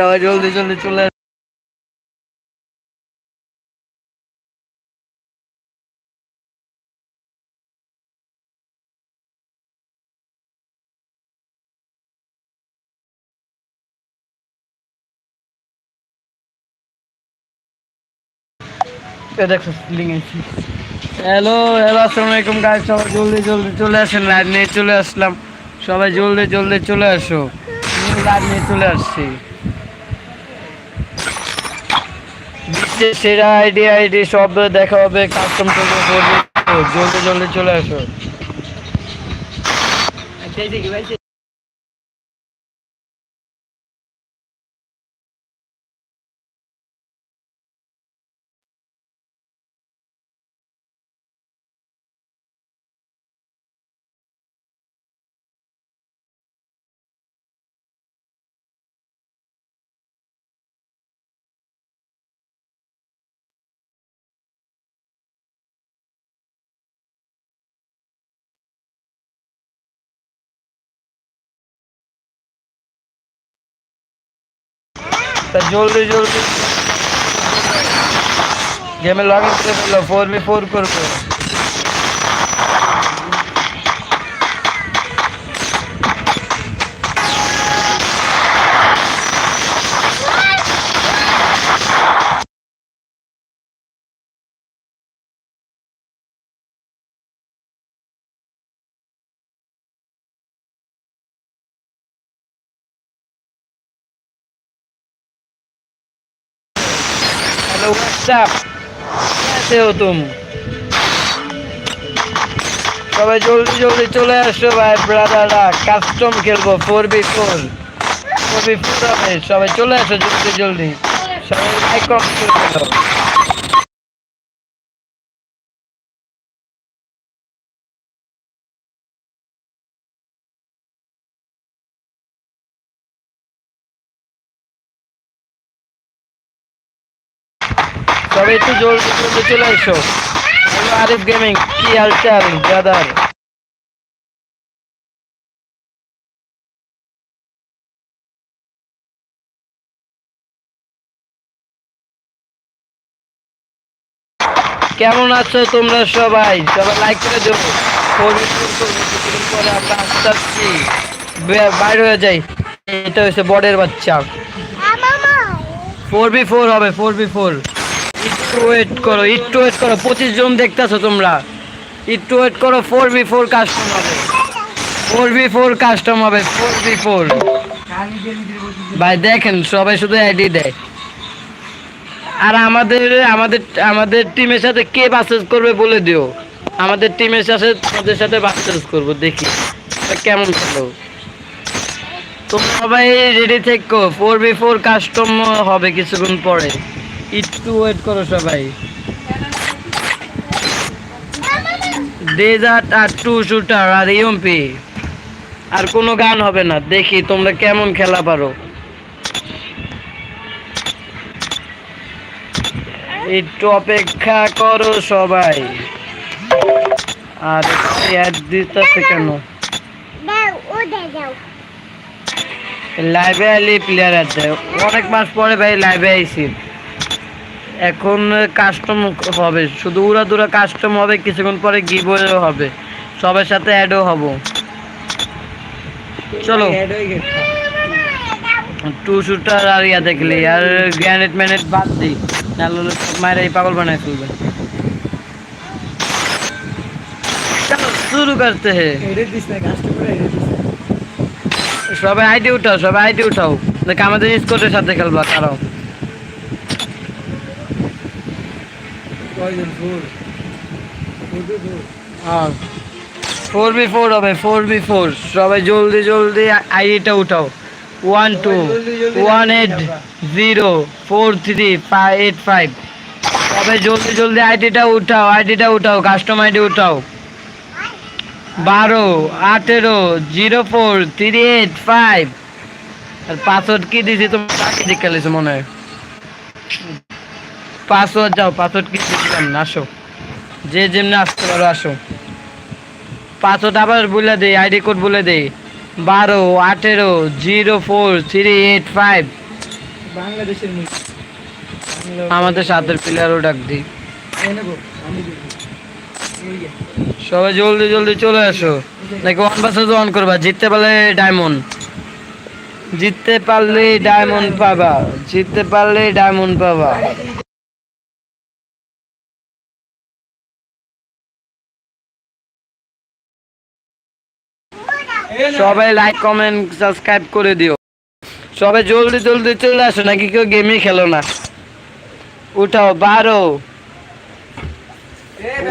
সবাই জলদি জলদি চলে হ্যালো হ্যালো আসসালামু আলাইকুম গাইস সবাই জলদি জলদি চলে আসেন লাইভ নিয়ে চলে আসলাম। সবাই জলদি জলদি চলে আসো। লাইভ নিয়ে চলে আসছি। বিশ্বের সেরা আইডি আইডি সব দেখা হবে কাস্টম। জলদি জলদি চলে আসো তা জলদি জলদি গেমে লগ ইন করে ফেলো ফোর বি ফোর করব हेलो व्हाट्सएप कैसे हो तुम সবাই জলদি জলদি চলে আসো ভাই ব্রাদাররা কাস্টম খেলবো four B four four B four হবে সবাই চলে আসো জলদি জলদি সবাই লাইক কমেন্ট করে সবাই একটু জলদি চলে হ্যালো আরিফ গেমিং কি হালচাল ব্রাদার। কেমন আছো তোমরা সবাই? সবাই লাইক করে দেবো পরিবেশন পরে আমরা আস্তে আসছি বাইরে হয়ে যাই। এটা হচ্ছে বড়ের বাচ্চা। ফোর বি ফোর হবে ফোর বি ফোর একটু ওয়েট করো, একটু ওয়েট করো পঁচিশ জন দেখতেছো তোমরা। একটু ওয়েট করো ফোর বি ফোর কাস্টম হবে। ফোর বি ফোর কাস্টম হবে ফোর বি ফোর ভাই, দেখেন, সবাই শুধু আইডি দেয়। আর আমাদের আমাদের আমাদের টিমের সাথে কে বাসেস করবে বলে দিও। আমাদের টিমের সাথে, তোমাদের সাথে বাসেস করব, দেখি। কেমন খেলো তোমরা সবাই রেডি থেকো ফোর বি ফোর কাস্টম হবে কিছুক্ষণ পরে। একটু ওয়েট করো সবাই। ডেজার্ট আর টু শুটার আর ইউএমপি আর কোনো গান হবে না। দেখি তোমরা কেমন খেলা পারো। একটু অপেক্ষা করো সবাই। আর দিতেছে কেন? লাইভে আলি প্লেয়ার আছে। অনেক মাস পরে ভাই লাইভে আইছি। এখন কাস্টম হবে। শুধু উড়া দুরা কাস্টম হবে কিছুক্ষণ পরে গিভওয়ে হবে। সবার সাথে অ্যাডও হব। চলো। টু শুটার আর ইয়া দেখলি আর গ্র্যানেট ম্যানেট বাদ দিই নাহলে সব মায়ের এই পাগল বানায় ফেলবে। শুরু করতে হে। সবাই আইডি উঠাও সবাই আইডি উঠাও। দেখ আমাদের স্কোরের সাথে খেলবা কারও ফোর বি ফোর হবে ফোর বি ফোর সবাই জলদি জলদি আইডিটা উঠাও। One two one eight zero four three eight five সবাই জলদি জলদি আইডিটা উঠাও আইডিটা উঠাও কাস্টম আইডি উঠাও। বারো আঠেরো zero four three eight five আর পাসওয়ার্ড কি দিছি তোমার কাকে জিজ্ঞাসা মনে হয়। পাসওয়ার্ড যাও পাসওয়ার্ড কি দিয়েছিলাম আসো। যে যেমনি আসতে পারো আসো। পাসওয়ার্ড আবার বলে দেই আইডি কোড বলে দেই। বারো আঠেরো zero four three eight five. বাংলাদেশের আমাদের সাতের প্লেয়ারও ডাক দিই। সবাই জলদি জলদি চলে আসো। নাকি ওয়ান ভার্সেস অন করবা? জিততে পারলে ডায়মন্ড জিততে পারলে ডায়মন্ড পাবা। জিততে পারলে ডায়মন্ড পাবা। সবাই লাইক কমেন্ট সাবস্ক্রাইব করে দিও। সবাই জলদি জলদি চলে আসো, নাকি কেউ গেমই খেলো না। উঠাও, বারো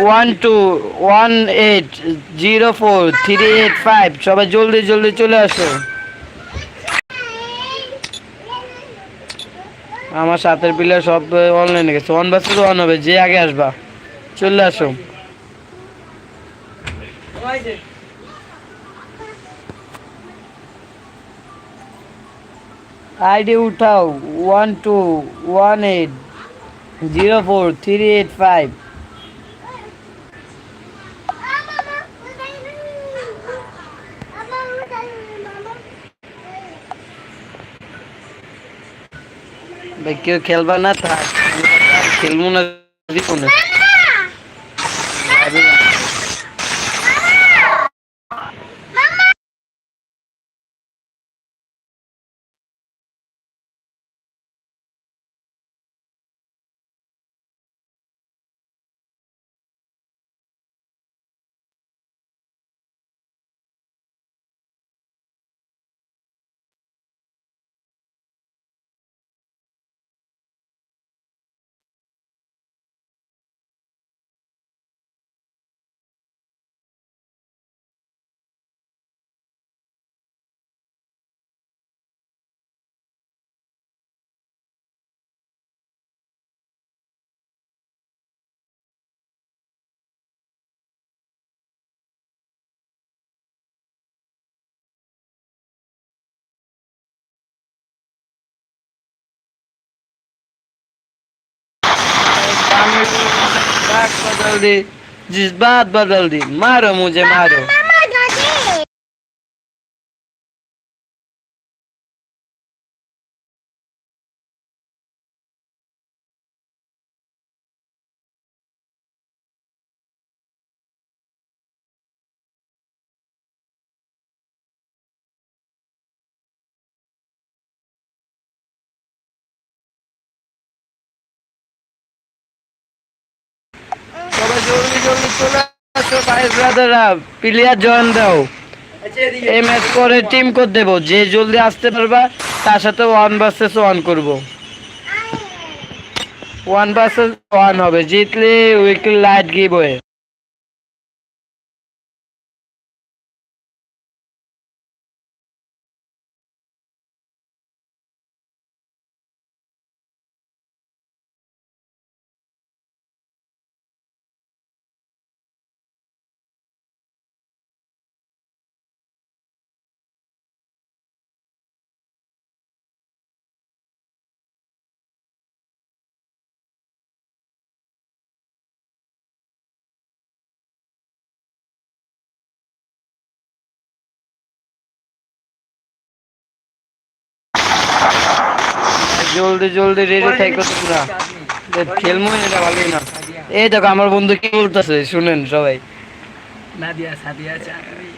one two one eight zero four three eight five সবাই জলদি জলদি চলে আসো। আমার সাথের প্লেয়ার সব অনলাইনে গেছে। ওয়ান বাসে ওয়ান হবে, যে আগে আসবা, চলে আসো। আইডি উঠাও one two one eight zero four three eight five কেউ খেলবা না, থাক। খেলব না। बात बदल दी जिस बात बदल दी मारो मुझे मारो। প্লেয়ার জয়েন দাও এই ম্যাচ টিম দেবো যে জলদি আসতে পারবা তার ওয়ান ওয়ান হবে। জিতলে উইকলি লাইট গিভ জলদি জলদি রেডি থাকো তোমরা খেলমো এটা ভালোই না। এই দেখো আমার বন্ধু কি বলতেছে শুনেন সবাই। নাদিয়া সাদিয়া চাকরি।